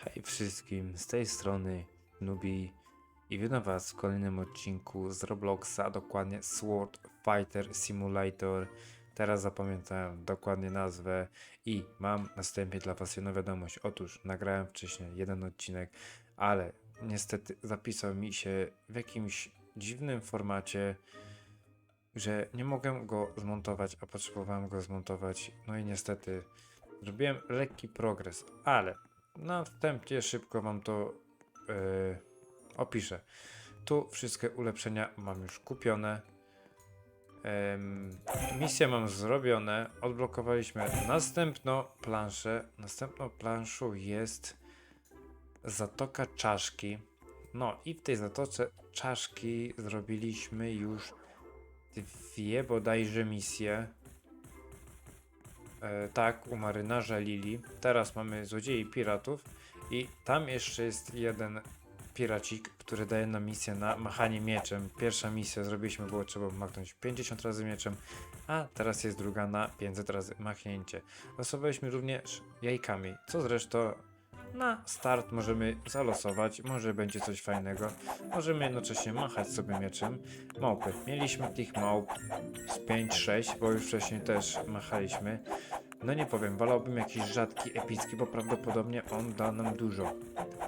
Hej wszystkim, z tej strony Nubi i witam was w kolejnym odcinku z Robloxa, dokładnie Sword Fighter Simulator. Teraz zapamiętałem dokładnie nazwę i mam następnie dla was jedną wiadomość. Otóż nagrałem wcześniej jeden odcinek, ale niestety zapisał mi się w jakimś dziwnym formacie, że nie mogłem go zmontować, a potrzebowałem go zmontować. No i niestety zrobiłem lekki progres, ale na wstępie szybko wam to e, opiszę. Tu wszystkie ulepszenia mam już kupione. Em, misje mam zrobione. Odblokowaliśmy następną planszę. Następną planszą jest Zatoka Czaszki. No i w tej Zatoce Czaszki zrobiliśmy już dwie bodajże misje. E, tak, u marynarza Lili. Teraz mamy złodziei piratów i tam jeszcze jest jeden piracik, który daje nam misję na machanie mieczem. Pierwsza misja zrobiliśmy, było trzeba machnąć 50 razy mieczem, a teraz jest druga na 500 razy machnięcie. Losowaliśmy również jajkami, co zresztą na start możemy zalosować, może będzie coś fajnego. Możemy jednocześnie machać sobie mieczem. Małpy. Mieliśmy tych małp z 5-6, bo już wcześniej też machaliśmy. No nie powiem, wolałbym jakiś rzadki, epicki, bo prawdopodobnie on da nam dużo.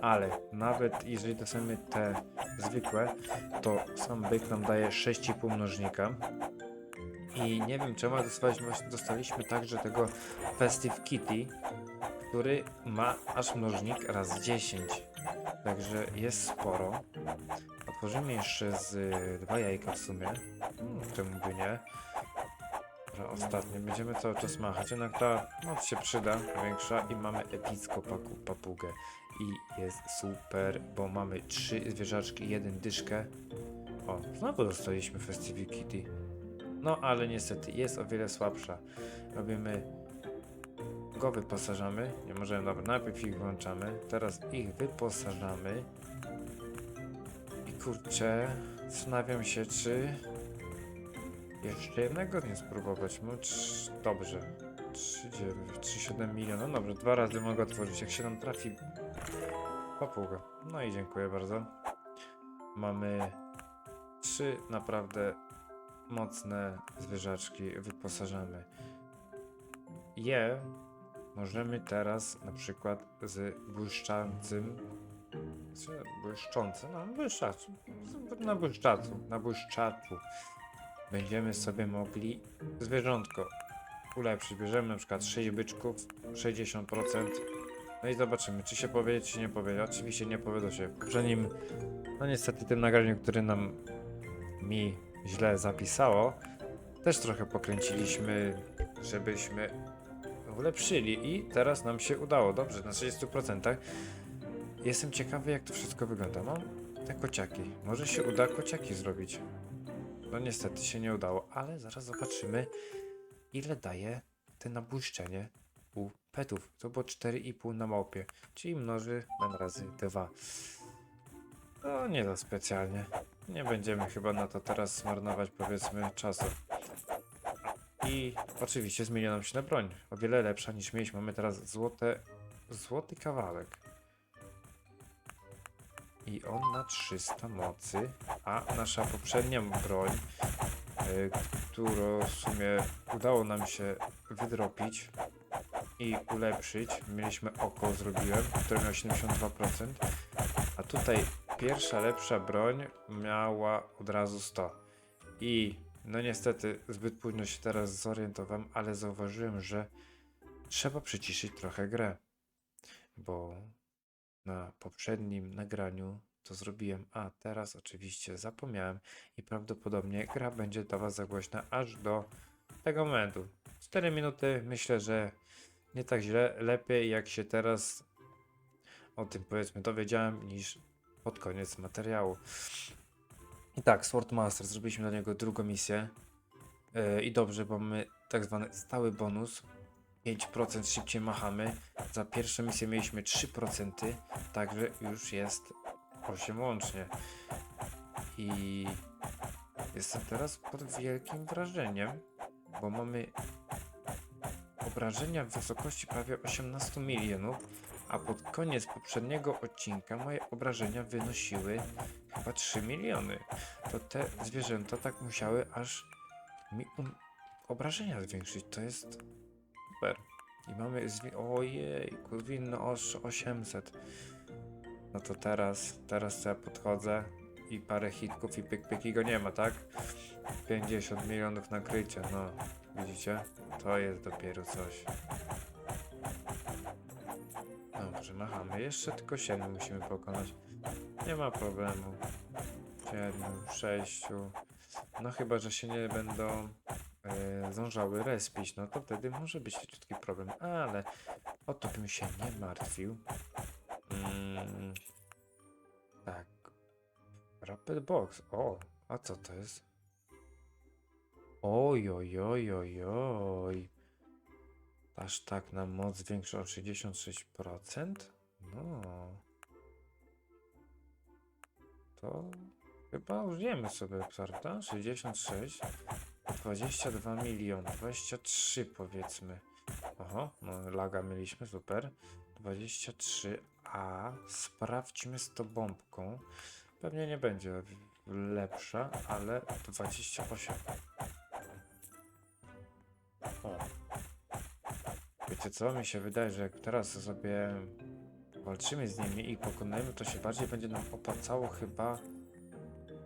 Ale nawet jeżeli dostaniemy te zwykłe, to sam byk nam daje 6,5 mnożnika. I nie wiem czemu, dostaliśmy, dostaliśmy także tego Festive Kitty, który ma aż mnożnik raz 10. Także jest sporo. Otworzymy jeszcze z y, dwa jajka w sumie. Hmm, czemu by nie? Ostatnie. Będziemy cały czas machać. Jednak ta moc się przyda, większa i mamy epicką paku, papugę. I jest super, bo mamy trzy zwierzaczki i jeden dyszkę. O, znowu dostaliśmy Festive Kitty. No, ale niestety jest o wiele słabsza. Robimy go wyposażamy. Nie możemy, dobra, najpierw ich włączamy, teraz ich wyposażamy. I kurczę, zastanawiam się, czy jeszcze jednego nie spróbować. No, dobrze. 3,7 miliona. No dobrze, dwa razy mogę otworzyć. Jak się nam trafi papuga. No i dziękuję bardzo. Mamy trzy naprawdę mocne zwierzaczki. Wyposażamy je możemy teraz na przykład z błyszczącym błyszczący, no błyszczaczu, z- na błyszczacu, na błyszczaczu będziemy sobie mogli zwierzątko ulepszyć. Bierzemy na przykład 6 byczków, 60%. No i zobaczymy, czy się powiedzie, czy nie powiedzie. Oczywiście nie powiedział się. W poprzednim, no niestety tym nagraniu, który nam mi źle zapisało, też trochę pokręciliśmy, żebyśmy ulepszyli i teraz nam się udało. Dobrze, na 30%. Jestem ciekawy, jak to wszystko wygląda. Mam te kociaki. Może się uda kociaki zrobić. No niestety się nie udało, ale zaraz zobaczymy, ile daje te nabłyszczenie u petów. To było 4,5 na małpie, czyli mnoży nam razy 2. No nie za specjalnie. Nie będziemy chyba na to teraz marnować powiedzmy czasu. I oczywiście zmienia nam się na broń. O wiele lepsza niż mieliśmy. Mamy teraz złote, złoty kawałek. I on ma 300 mocy, a nasza poprzednia broń, y, którą w sumie udało nam się wydropić i ulepszyć. Mieliśmy oko, zrobiłem, które miało 72%, a tutaj pierwsza lepsza broń miała od razu 100. I no niestety zbyt późno się teraz zorientowałem, ale zauważyłem, że trzeba przyciszyć trochę grę. Bo na poprzednim nagraniu to zrobiłem, a teraz oczywiście zapomniałem i prawdopodobnie gra będzie dla Was za głośna aż do tego momentu. 4 minuty myślę, że nie tak źle, lepiej jak się teraz o tym powiedzmy dowiedziałem niż pod koniec materiału. I tak, Swordmaster, zrobiliśmy dla niego drugą misję. Yy, I dobrze, bo mamy tak zwany stały bonus. 5% szybciej machamy. Za pierwszą misję mieliśmy 3%, także już jest 8 łącznie. I jestem teraz pod wielkim wrażeniem, bo mamy obrażenia w wysokości prawie 18 milionów a pod koniec poprzedniego odcinka moje obrażenia wynosiły chyba 3 miliony. To te zwierzęta tak musiały aż mi um obrażenia zwiększyć. To jest super. I mamy zwi- ojej, aż 800. No to teraz, teraz ja podchodzę i parę hitków i pyk pyk i go nie ma, tak? 50 milionów nakrycia, no widzicie? To jest dopiero coś. Dobrze, machamy. Jeszcze tylko 7 musimy pokonać. Nie ma problemu. 7, 6. No chyba, że się nie będą e, zdążały respić, no to wtedy może być leciutki problem, ale o to bym się nie martwił. Mm, tak. Rapid Box. O, a co to jest? Oj, oj, oj, oj, oj. Aż tak na moc zwiększa o 66%? No. To chyba użyjemy sobie, prawda? 66. 22 miliony. 23 powiedzmy. Oho, no laga mieliśmy, super. 23, a sprawdźmy z tą bombką. Pewnie nie będzie lepsza, ale 28. O. Wiecie co? Mi się wydaje, że jak teraz sobie walczymy z nimi i pokonujemy, to się bardziej będzie nam opłacało chyba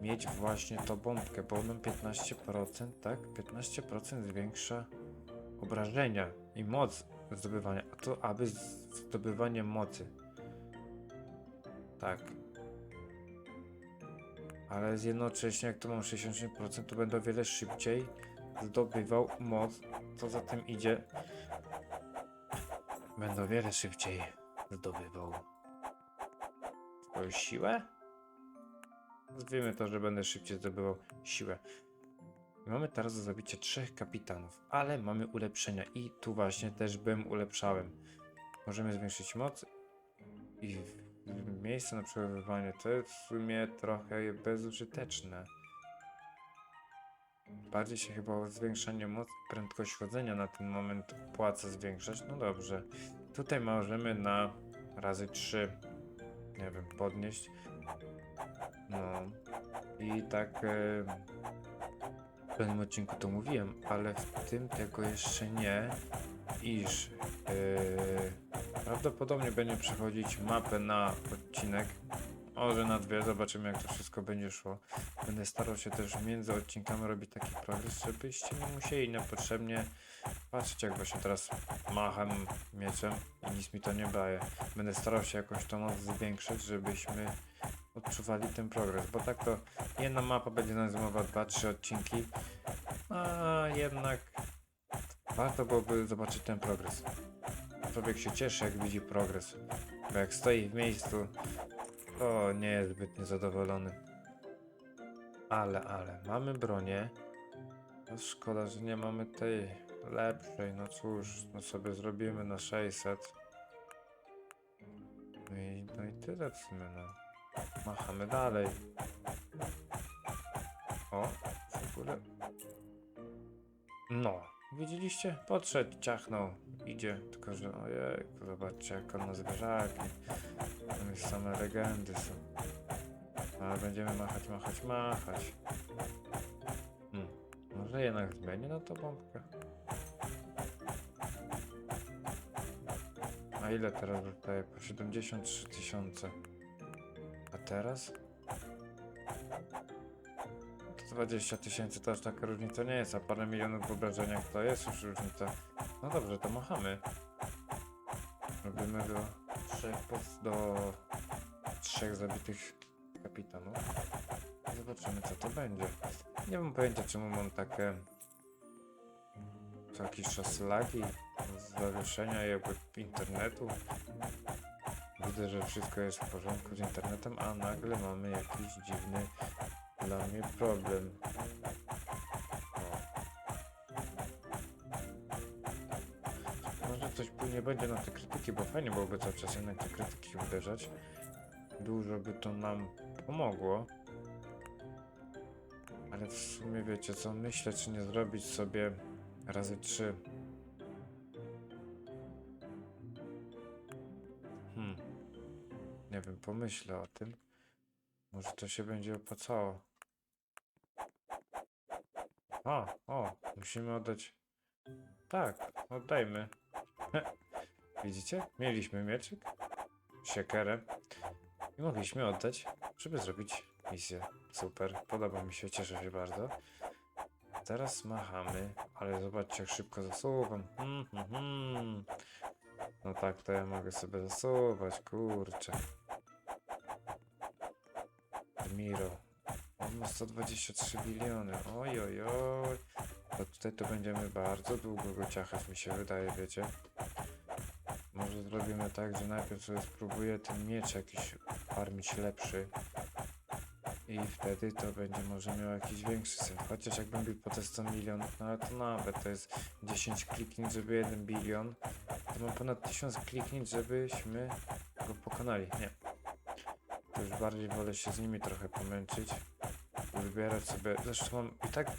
mieć właśnie tą bombkę, bo nam 15%, tak? 15% zwiększa obrażenia i moc zdobywania, a to aby zdobywanie mocy. Tak. Ale jednocześnie jak tu mam 60%, to będę o wiele szybciej zdobywał moc. Co za tym idzie? Będę o wiele szybciej zdobywał swoją siłę? Nazwijmy to, że będę szybciej zdobywał siłę. Mamy teraz do zabicia trzech kapitanów, ale mamy ulepszenia i tu właśnie też bym ulepszałem. Możemy zwiększyć moc i miejsce na przechowywanie to jest w sumie trochę bezużyteczne. Bardziej się chyba o zwiększanie mocy i prędkość chodzenia na ten moment opłaca zwiększać. No dobrze. Tutaj możemy na razy 3, nie wiem, podnieść. No. I tak e, w pewnym odcinku to mówiłem, ale w tym tego jeszcze nie, iż e, prawdopodobnie będzie przechodzić mapę na odcinek. Może na dwie, zobaczymy jak to wszystko będzie szło. Będę starał się też między odcinkami robić taki progres, żebyście nie musieli niepotrzebnie patrzeć jak właśnie teraz macham mieczem i nic mi to nie daje. Będę starał się jakoś to moc zwiększyć, żebyśmy odczuwali ten progres, bo tak to jedna mapa będzie nam zajmowała 2-3 odcinki, a jednak warto byłoby zobaczyć ten progres. Człowiek się cieszy jak widzi progres, bo jak stoi w miejscu, to nie jest zbytnio zadowolony. Ale, ale, mamy bronię. No szkoda, że nie mamy tej lepszej, no cóż, no sobie zrobimy na 600. No i, no i tyle w sumie, no. Machamy dalej. O, w ogóle. No, widzieliście? Podszedł, ciachnął, idzie, tylko że ojej, zobaczcie jak on na zwierzaki. Tam już same legendy są. Ale będziemy machać, machać, machać. Hmm. Może jednak zmienię na tą bombkę. A ile teraz dostaję? Po 73 tysiące. A teraz? To 20 tysięcy to aż taka różnica nie jest, a parę milionów w obrażeniach to jest już różnica. No dobrze, to machamy. Robimy do trzech, do trzech zabitych kapitanów. Zobaczymy co to będzie. Nie mam pojęcia czemu mam takie co jakiś czas lagi z zawieszenia jakby internetu. Widzę, że wszystko jest w porządku z internetem, a nagle mamy jakiś dziwny dla mnie problem. Może coś później będzie na te krytyki, bo fajnie byłoby cały czas jednak te krytyki uderzać. Dużo by to nam pomogło. Ale w sumie wiecie co, myślę czy nie zrobić sobie razy trzy. Hmm. nie wiem, pomyślę o tym. Może to się będzie opłacało. O, o, musimy oddać. Tak, oddajmy. Widzicie? Mieliśmy mieczyk, siekierę i mogliśmy oddać, żeby zrobić misję. Super, podoba mi się, cieszę się bardzo. Teraz machamy, ale zobaczcie jak szybko zasuwam. Hmm. No tak, to ja mogę sobie zasuwać, kurczę. Admiro. On ma 123 biliony. Oj, oj, oj. To tutaj to będziemy bardzo długo go ciachać, mi się wydaje, wiecie. Może zrobimy tak, że najpierw sobie spróbuję ten miecz jakiś farmić lepszy. I wtedy to będzie może miał jakiś większy sens. Chociaż jakbym bił po te 100 milionów, no ale to nawet to jest 10 kliknięć, żeby 1 bilion. To mam ponad 1000 kliknięć, żebyśmy go pokonali. Nie. To już bardziej wolę się z nimi trochę pomęczyć. Wybierać sobie. Zresztą mam i tak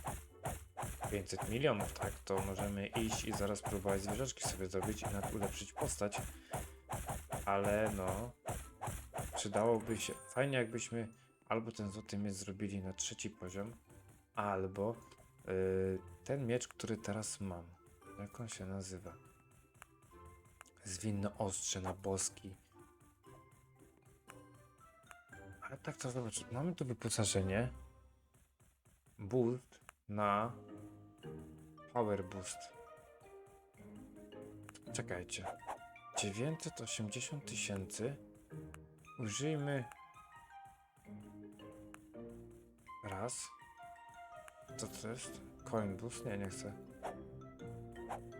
500 milionów, tak? To możemy iść i zaraz próbować zwierzaczki sobie zrobić i nawet ulepszyć postać. Ale no. Przydałoby się. Fajnie jakbyśmy albo ten złoty miecz zrobili na trzeci poziom, albo yy, ten miecz, który teraz mam. Jak on się nazywa? Zwinne ostrze na boski. Ale tak to zobacz, mamy tu wyposażenie. Boost na Power Boost. Czekajcie. 980 tysięcy. Użyjmy raz. Co to jest? Coin Boost? Nie, nie chcę.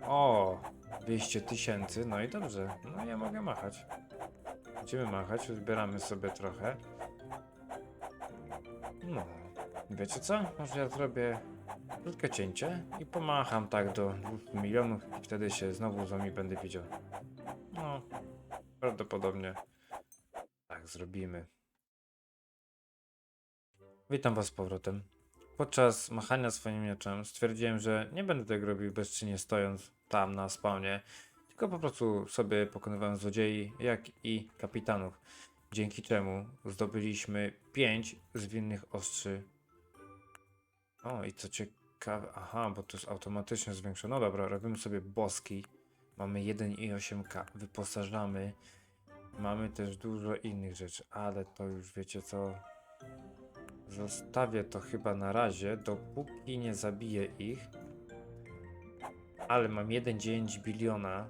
O! 200 tysięcy, no i dobrze. No ja mogę machać. Będziemy machać, zbieramy sobie trochę. No, wiecie co? Może ja zrobię krótkie cięcie i pomacham tak do 200 milionów i wtedy się znowu z wami będę widział. No, prawdopodobnie tak zrobimy. Witam was z powrotem. Podczas machania swoim mieczem stwierdziłem, że nie będę tego robił bezczynnie stojąc tam na spawnie, tylko po prostu sobie pokonywałem złodziei, jak i kapitanów. Dzięki czemu zdobyliśmy 5 zwinnych ostrzy. O, i co ciekawe, aha, bo to jest automatycznie zwiększone. No dobra, robimy sobie boski. Mamy 1,8k, wyposażamy. Mamy też dużo innych rzeczy, ale to już wiecie co. Zostawię to chyba na razie, dopóki nie zabiję ich. Ale mam 1,9 biliona.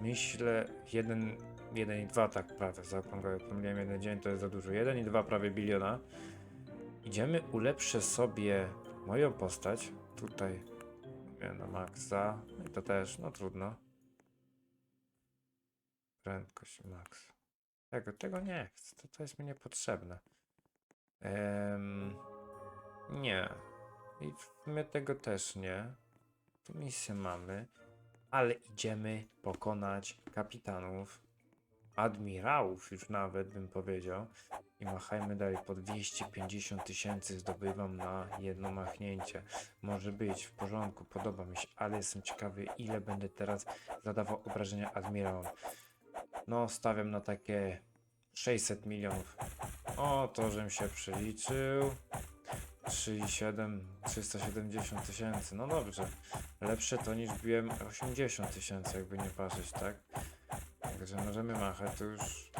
Myślę 1, 1,2 tak prawie, zaokrągłem, pomyliłem 1,9 to jest za dużo. 1,2 prawie biliona. Idziemy, ulepszę sobie moją postać. Tutaj mówię na maksa. I to też, no trudno. Prędkość max. Tego, tego nie chcę, to, to jest mi niepotrzebne. Em, nie. I sumie tego też nie. Tu misję mamy. Ale idziemy pokonać kapitanów, admirałów już nawet bym powiedział. I machajmy dalej. Po 250 tysięcy zdobywam na jedno machnięcie. Może być w porządku, podoba mi się, ale jestem ciekawy ile będę teraz zadawał obrażenia admirałom. No, stawiam na takie 600 milionów. O, to żem się przeliczył. 3,7, 370 tysięcy. No dobrze. Lepsze to niż biłem 80 tysięcy, jakby nie patrzeć, tak? Także możemy machać. To już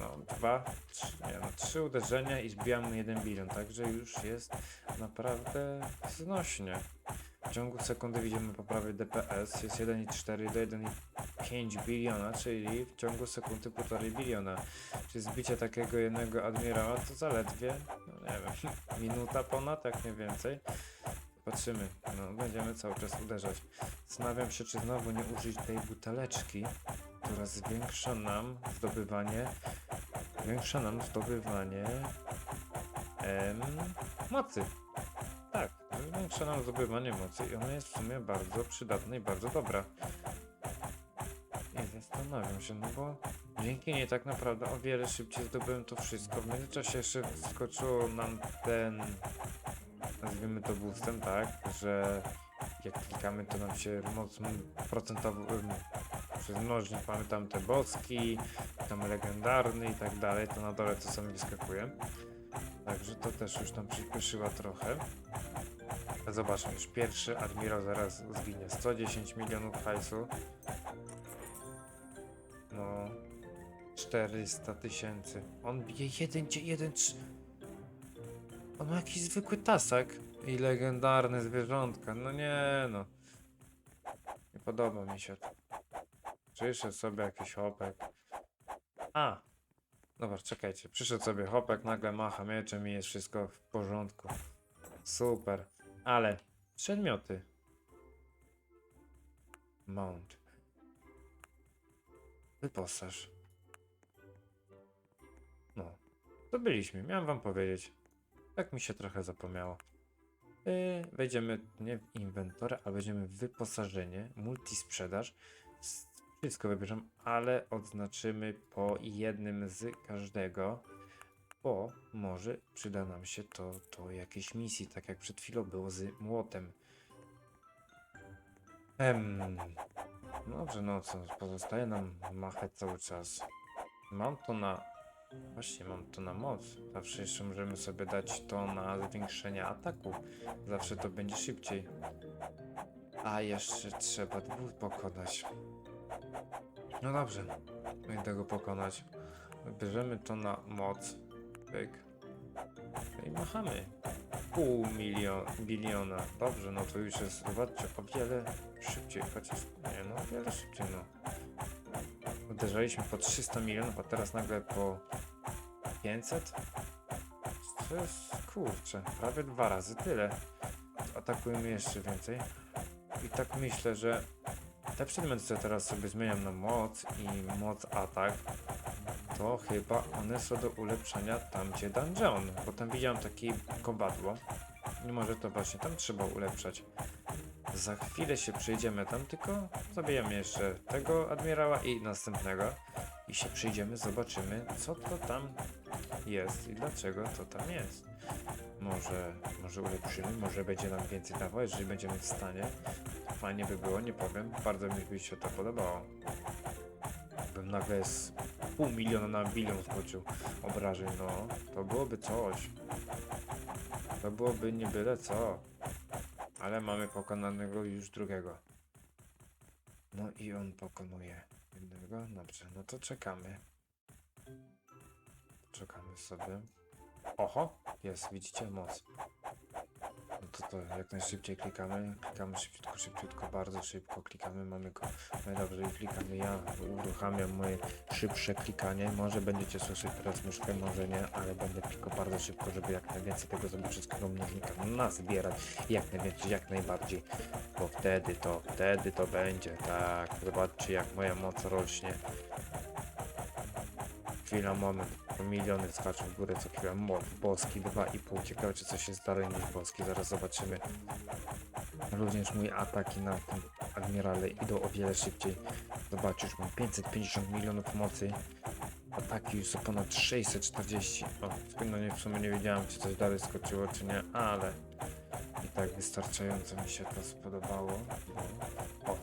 no, dwa, trzy, nie, no, trzy uderzenia i zbijamy 1 bilion. Także już jest naprawdę znośnie. W ciągu sekundy widzimy poprawę DPS. Jest 1,4 do 1,5 biliona, czyli w ciągu sekundy 1,5 biliona. Czy zbicie takiego jednego admirała to zaledwie, no nie wiem, minuta ponad, jak nie więcej. Patrzymy, no będziemy cały czas uderzać. Zastanawiam się, czy znowu nie użyć tej buteleczki, która zwiększa nam zdobywanie, zwiększa nam zdobywanie em, mocy. Tak, zwiększa nam zdobywanie mocy i ona jest w sumie bardzo przydatna i bardzo dobra. I zastanawiam się, no bo dzięki niej tak naprawdę o wiele szybciej zdobyłem to wszystko. W międzyczasie jeszcze skoczyło nam ten, nazwijmy to boostem, tak, że Jak klikamy, to nam się moc procentowo przez mnożnik mamy tam te boski, tam legendarny i tak dalej, to na dole to sobie wyskakuje. Także to też już nam przyspieszyła trochę. Zobaczmy, już pierwszy admirał zaraz zginie. 110 milionów hajsu. No. 400 tysięcy. On bije jeden, jeden, trz... On ma jakiś zwykły tasak. I legendarne zwierzątka. No nie no. Nie podoba mi się to. Przyszedł sobie jakiś hopek. A! Dobra, czekajcie. Przyszedł sobie hopek, nagle macha mieczem i jest wszystko w porządku. Super. Ale przedmioty. Mount. Wyposaż. No. To byliśmy, miałem wam powiedzieć. Tak mi się trochę zapomniało. Yy, wejdziemy nie w inwentory, a wejdziemy w wyposażenie, multisprzedaż. Wszystko wybierzemy, ale odznaczymy po jednym z każdego, bo może przyda nam się to do jakiejś misji, tak jak przed chwilą było z młotem. Em, dobrze, no co, pozostaje nam machać cały czas. Mam to na... Właśnie, mam to na moc. Zawsze jeszcze możemy sobie dać to na zwiększenie ataku. Zawsze to będzie szybciej. A jeszcze trzeba dwóch pokonać. No dobrze, no i tego pokonać. Bierzemy to na moc. Pyk. No i machamy. Pół milion, biliona. Dobrze, no to już jest, zobaczcie, o wiele szybciej, chociaż nie, no o wiele szybciej, no. Uderzaliśmy po 300 milionów, a teraz nagle po 500? To jest, kurczę, prawie dwa razy tyle. Atakujemy jeszcze więcej. I tak myślę, że te przedmioty, co teraz sobie zmieniam na moc i moc atak, to chyba one są do ulepszenia tam, gdzie dungeon. Bo tam widziałem takie kowadło. I może to właśnie tam trzeba ulepszać. Za chwilę się przyjdziemy tam, tylko zabijemy jeszcze tego admirała i następnego. I się przyjdziemy, zobaczymy, co to tam jest i dlaczego to tam jest. Może, może ulepszymy, może będzie nam więcej dawał, jeżeli będziemy w stanie. Fajnie by było, nie powiem. Bardzo mi się to podobało. Bym nagle z pół miliona na bilion skoczył obrażeń, no. To byłoby coś. To byłoby nie byle co. Ale mamy pokonanego już drugiego. No i on pokonuje jednego. Dobrze, no to czekamy. Czekamy sobie. Oho, jest, widzicie moc. To to jak najszybciej klikamy, klikamy szybciutko, szybciutko, bardzo szybko klikamy, mamy go. No dobrze, i klikamy, ja uruchamiam moje szybsze klikanie. Może będziecie słyszeć teraz myszkę, może nie, ale będę klikał bardzo szybko, żeby jak najwięcej tego zobaczyckiego mnożnika nazbierać. Jak najwięcej, jak najbardziej. Bo wtedy to, wtedy to będzie, tak. Zobaczcie jak moja moc rośnie. Chwila, moment. Miliony skaczą w górę co chwilę. Mod boski 2,5. Ciekawe czy coś jest dalej niż boski. Zaraz zobaczymy. Również mój ataki na tym admirale idą o wiele szybciej. Zobaczysz, mam 550 milionów mocy. Ataki już są ponad 640. O, no nie, w sumie nie wiedziałem czy coś dalej skoczyło czy nie, ale i tak wystarczająco mi się to spodobało. O,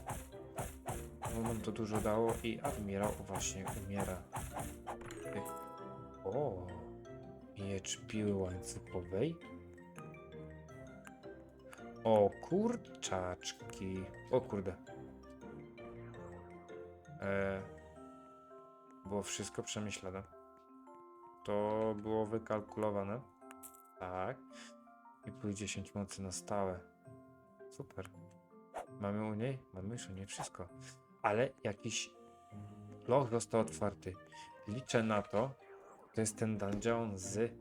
bo nam to dużo dało i admirał właśnie umiera. O, miecz piły łańcuchowej. O kurczaczki. O kurde. E, było wszystko przemyślane. To było wykalkulowane. Tak. I plus 10 mocy na stałe. Super. Mamy u niej? Mamy już u niej wszystko. Ale jakiś loch został otwarty. Liczę na to. To jest ten dungeon z.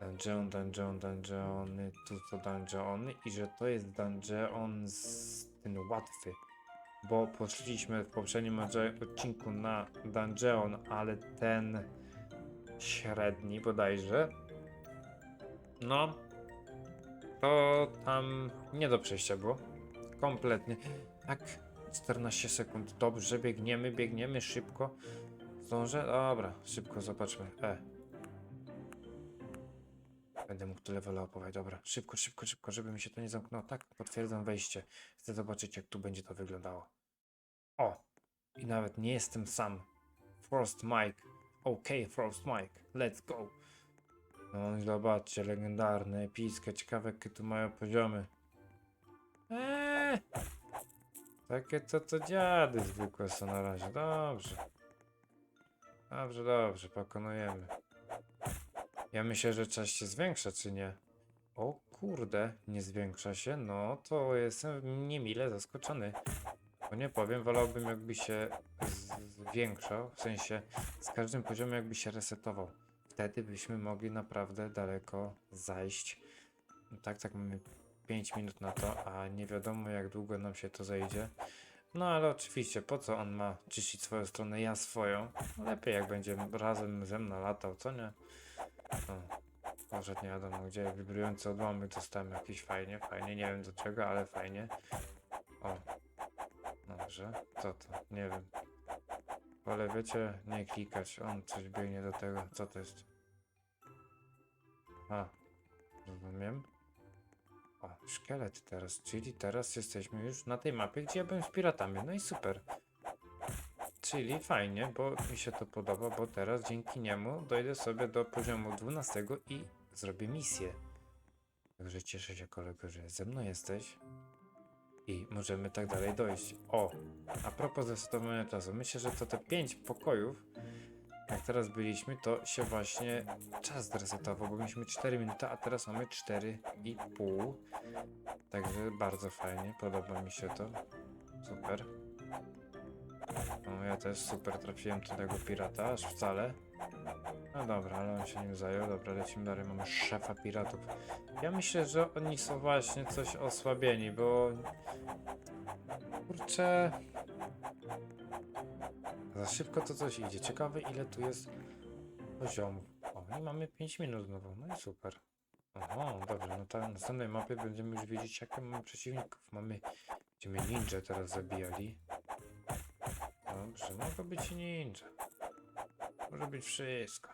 Dungeon, dungeon, dungeony, tu to dungeony i że to jest dungeon z ten łatwy. Bo poszliśmy w poprzednim odcinku na dungeon, ale ten średni bodajże. No, to tam nie do przejścia było. Kompletnie. Tak, 14 sekund. Dobrze, biegniemy, biegniemy szybko. Zdążę? Dobra, szybko zobaczmy. E. Będę mógł tu levelopować. Dobra, szybko, szybko, szybko, żeby mi się to nie zamknęło. Tak, potwierdzam wejście. Chcę zobaczyć, jak tu będzie to wyglądało. O! I nawet nie jestem sam. Frost Mike. Okej, Frost Mike. Let's go. No zobaczcie, legendarne, epickie, ciekawe jakie tu mają poziomy. Eee! Takie to to dziady zwykłe są na razie. Dobrze. Dobrze, dobrze, pokonujemy. Ja myślę, że czas się zwiększa, czy nie? O kurde, nie zwiększa się? No to jestem niemile zaskoczony. Bo nie powiem, wolałbym jakby się zwiększał, w sensie z każdym poziomem jakby się resetował. Wtedy byśmy mogli naprawdę daleko zajść. No tak, tak mamy 5 minut na to, a nie wiadomo jak długo nam się to zejdzie. No ale oczywiście, po co on ma czyścić swoją stronę, ja swoją? Lepiej jak będzie razem ze mną latał, co nie? No, poszedł nie wiadomo gdzie, wibrujący odłamek dostałem jakiś fajnie, fajnie, nie wiem do czego, ale fajnie. O, dobrze, co to? Nie wiem. Ale wiecie, nie klikać, on coś biegnie do tego, co to jest? A, rozumiem. O, szkielet teraz, czyli teraz jesteśmy już na tej mapie, gdzie ja byłem z piratami, no i super. Czyli fajnie, bo mi się to podoba, bo teraz dzięki niemu dojdę sobie do poziomu 12 i zrobię misję. Także cieszę się kolego, że ze mną jesteś i możemy tak dalej dojść. O, a propos zresetowania czasu, myślę, że to te 5 pokojów, jak teraz byliśmy, to się właśnie czas zresetował, bo mieliśmy 4 minuty, a teraz mamy 4,5. Także bardzo fajnie, podoba mi się to. Super. No ja też super trafiłem do tego pirata, aż wcale. No dobra, ale on się nim zajął. Dobra, lecimy dalej, mamy szefa piratów. Ja myślę, że oni są właśnie coś osłabieni, bo... Kurczę... Za szybko to coś idzie. Ciekawe ile tu jest poziomów. O, i mamy 5 minut znowu, no i super. Aha, dobrze, no to na następnej mapie będziemy już wiedzieć jakie mamy przeciwników. Mamy... Będziemy ninja teraz zabijali. Dobrze, mogą być ninja. Może być wszystko.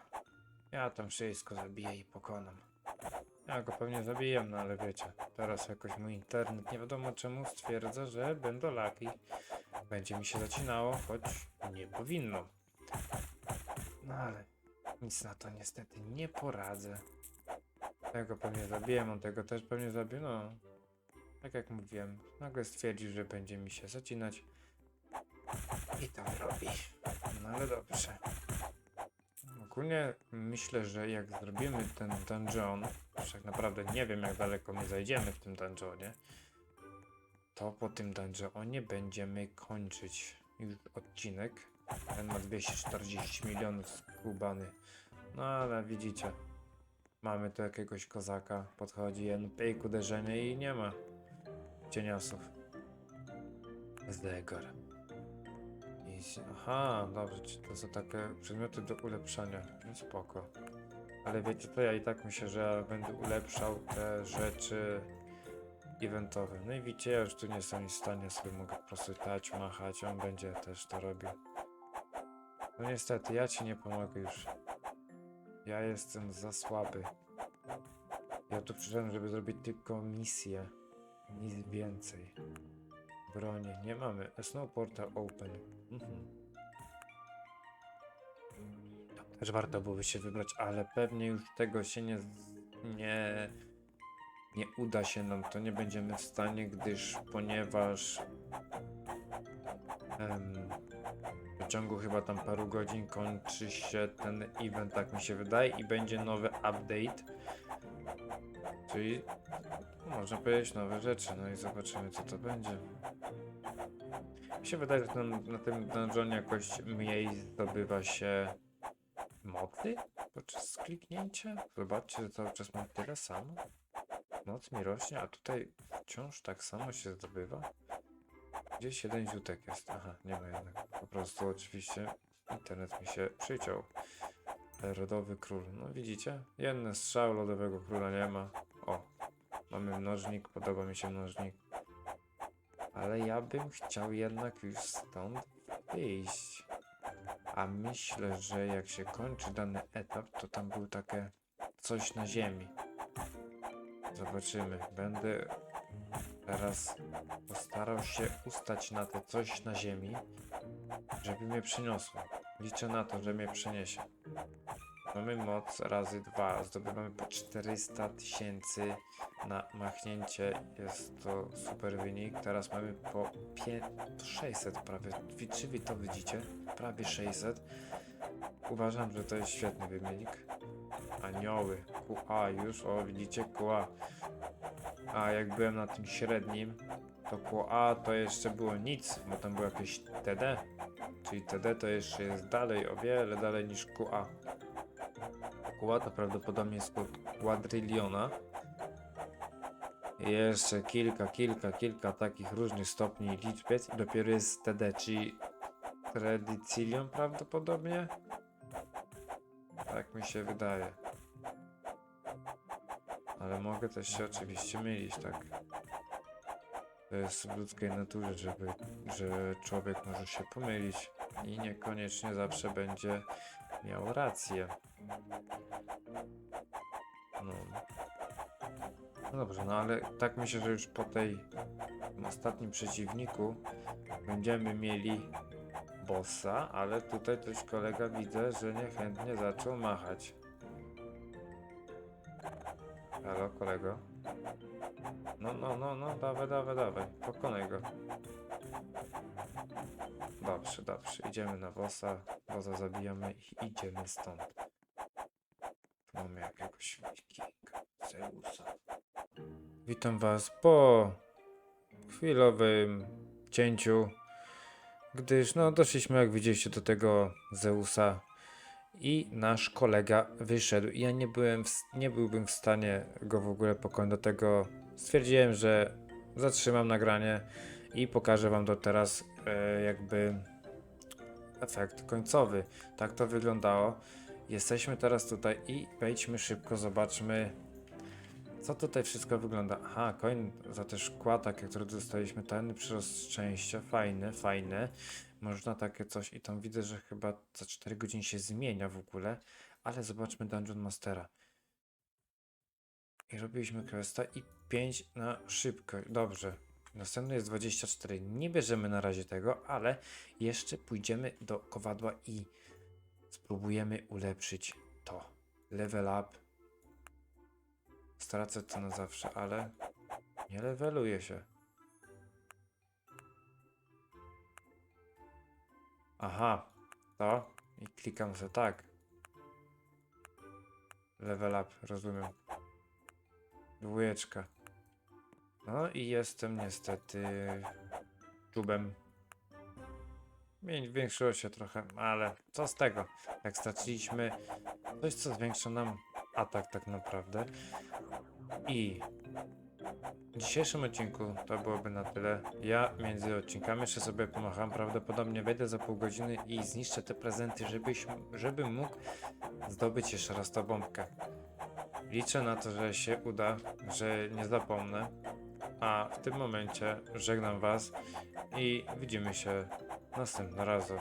Ja tam wszystko zabiję i pokonam. Ja go pewnie zabiję, no ale wiecie, teraz jakoś mój internet nie wiadomo czemu stwierdza, że będę laki. Będzie mi się zacinało, choć nie powinno. No ale nic na to niestety nie poradzę. Tego pewnie zabiję, on tego też pewnie zabiję, no. Tak jak mówiłem, nagle stwierdził, że będzie mi się zacinać. I to robi. No ale dobrze. Ogólnie myślę, że jak zrobimy ten dungeon, już tak naprawdę nie wiem jak daleko my zajdziemy w tym dungeonie, to po tym dungeonie będziemy kończyć już odcinek. Ten ma 240 milionów skubany. No ale widzicie, mamy tu jakiegoś kozaka, podchodzi jeden pyk uderzenie i nie ma cieniasów. S- aha, dobrze, to są takie przedmioty do ulepszania. No spoko. Ale wiecie to ja i tak myślę, że będę ulepszał te rzeczy eventowe. No i widzicie, ja już tu nie jestem w stanie, sobie mogę po prostu stać, machać, on będzie też to robił. No niestety, ja ci nie pomogę już. Ja jestem za słaby. Ja tu przyszedłem, żeby zrobić tylko misję. Nic więcej. Bronie nie mamy. Snow Portal Open. Mhm. Też warto byłoby się wybrać, ale pewnie już tego się nie, nie, nie uda się nam. To nie będziemy w stanie, gdyż ponieważ em, w ciągu chyba tam paru godzin kończy się ten event, tak mi się wydaje, i będzie nowy update. Czyli można powiedzieć nowe rzeczy, no i zobaczymy co to będzie. Mi się wydaje, że na tym dungeonie jakoś mniej zdobywa się mocy podczas kliknięcia. Zobaczcie, że cały czas mam tyle samo. Moc mi rośnie, a tutaj wciąż tak samo się zdobywa. Gdzieś jeden ziutek jest. Aha, nie ma jednak. Po prostu oczywiście internet mi się przyciął. Rodowy król. No widzicie? Jeden strzał lodowego króla nie ma. O, mamy mnożnik, podoba mi się mnożnik. Ale ja bym chciał jednak już stąd wyjść. A myślę, że jak się kończy dany etap, to tam był takie coś na ziemi. Zobaczymy. Będę teraz postarał się ustać na te coś na ziemi, żeby mnie przyniosło. Liczę na to, że mnie przeniesie. Mamy moc razy dwa. Zdobywamy po 400 tysięcy na machnięcie. Jest to super wynik. Teraz mamy po pię- 600 prawie. Wi- Czy wy to widzicie? Prawie 600. Uważam, że to jest świetny wynik. Anioły. QA już. O, widzicie? QA. A jak byłem na tym średnim, to QA to jeszcze było nic, bo tam było jakieś TD. Czyli TD to jeszcze jest dalej, o wiele dalej niż QA. QA to prawdopodobnie jest od quadryliona. I Jeszcze kilka, kilka, kilka takich różnych stopni liczbiec i dopiero jest TD, czyli Tradicilion prawdopodobnie? Tak mi się wydaje. Ale mogę też się oczywiście mylić, tak? To jest w ludzkiej naturze, żeby, że człowiek może się pomylić i niekoniecznie zawsze będzie miał rację. No. No dobrze, no ale tak myślę, że już po tej ostatnim przeciwniku będziemy mieli bossa, ale tutaj też kolega widzę, że niechętnie zaczął machać. Halo, kolego? No, no, no, no, dawaj, dawaj, dawaj, pokonaj go. Dobrze, dobrze, idziemy na bossa, bossa zabijamy i idziemy stąd. Tu mamy jakiegoś wikinga, Zeusa. Witam was po chwilowym cięciu, gdyż no doszliśmy jak widzieliście do tego Zeusa i nasz kolega wyszedł ja nie byłem w, nie byłbym w stanie go w ogóle pokonać do tego stwierdziłem, że zatrzymam nagranie i pokażę wam to teraz e, jakby efekt końcowy. Tak to wyglądało. Jesteśmy teraz tutaj i wejdźmy szybko, zobaczmy co tutaj wszystko wygląda? Aha, coin za te szkła takie, które dostaliśmy, ten przyrost szczęścia, fajne, fajne. Można takie coś i tam widzę, że chyba za 4 godziny się zmienia w ogóle, ale zobaczmy Dungeon Mastera. I robiliśmy questa i 5 na szybko, dobrze. Następny jest 24, nie bierzemy na razie tego, ale jeszcze pójdziemy do kowadła i spróbujemy ulepszyć to. Level up Stracę to na zawsze, ale nie leveluje się. Aha, to i klikam sobie tak. Level up, rozumiem. Dwójeczka. No i jestem niestety czubem. Większyło się trochę, ale co z tego? Jak straciliśmy coś, co zwiększa nam atak tak naprawdę. I w dzisiejszym odcinku to byłoby na tyle. Ja między odcinkami jeszcze sobie pomacham. Prawdopodobnie wejdę za pół godziny i zniszczę te prezenty, żebyś, żebym mógł zdobyć jeszcze raz tą bombkę. Liczę na to, że się uda, że nie zapomnę. A w tym momencie żegnam Was i widzimy się następnym razem.